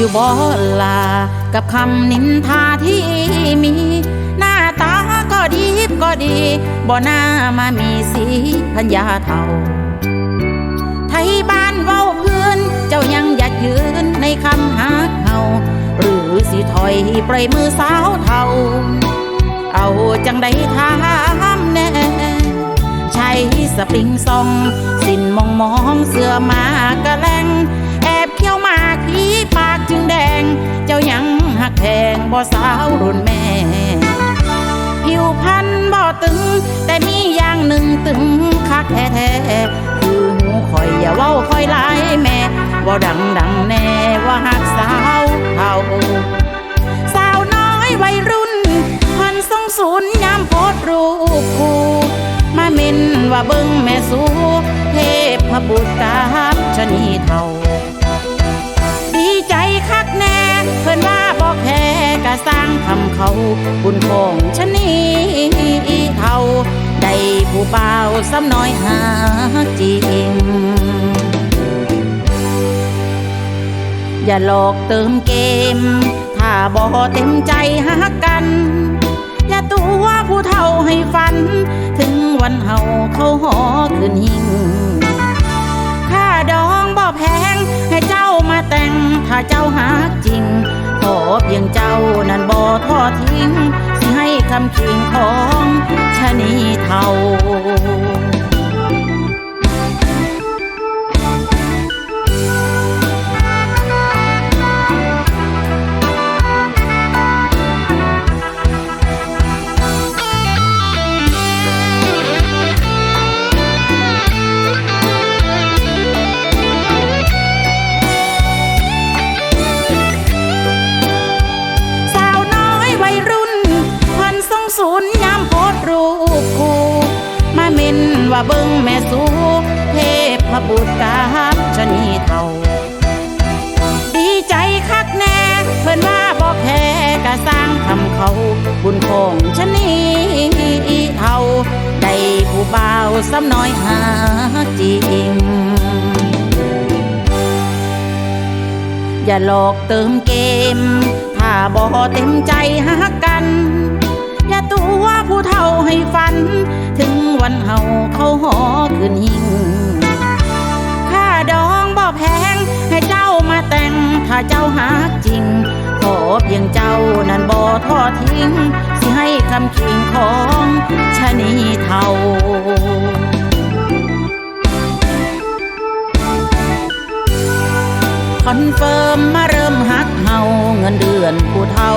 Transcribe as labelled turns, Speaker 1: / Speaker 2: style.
Speaker 1: อยู่บ่ลา กับคำนินทาที่มี หน้าตาก็ดีก็ดี บ่น่ามามีสีพัญญาเท่า ไทยบ้านเว้าเพื่อนเจ้ายังอยากยืนในคำหักเฮาหรือสิถอยปล่อยมือสาวเท่า เอาจังได้ถามแน่ใช้สปริงซอง สินมองมองเสื้อมากะแล หักแพงบ่สาวรุ่นแม่ ผิวพันบ่ตึง แต่มีอย่างหนึ่งตึงคักแท้ๆคือหูคอยอย่าเว้าคอยหลายแม่ว่าดังดังแน่ว่าหักสาวเท่าสาวน้อยวัยรุ่นพันทรงศูนย์ยามโพดรูปคู่มาเม่นว่าเบิ้งแม่สูเทพบุตรกับชะนีเท่า สร้างทำเขา บุญของชนีเท่าได้ผู้เบาซ้ำน้อยหาจริง อย่าหลอกเติมเกม ถ้าบ่เต็มใจหักกัน อย่าตัวผู้เฒ่าให้ฝัน ถึงวันเฮาเขาหอขึ้นหิ่งค่าดองบ่แพงให้เจ้ามาแต่ง ถ้าเจ้าหากจริง อเพียงเจ้านั้นบ่ทอดทิ้ง สิให้คำคิงของชะนีเท่า โพดรูปคู่มาเม่นว่าเบิ้งแม่สูเทพบุตรกับชะนีเท่า ดีใจคักแน่ เพิ่นว่าบอกแพ้กะสร้างทำเขา บุญของชะนีเท่าได้ผู้บ่าวซ้ำน้อยหาจริงอย่าหลอกเติมเกม ถ้าบ่เต็มใจหักกัน เพียงเจ้านั้นบ่ทอดทิ้ง สิให้คำคิงของชะนีเท่าคอนเฟิร์มมาเริ่มหักเฮาเงินเดือนผู้เท่า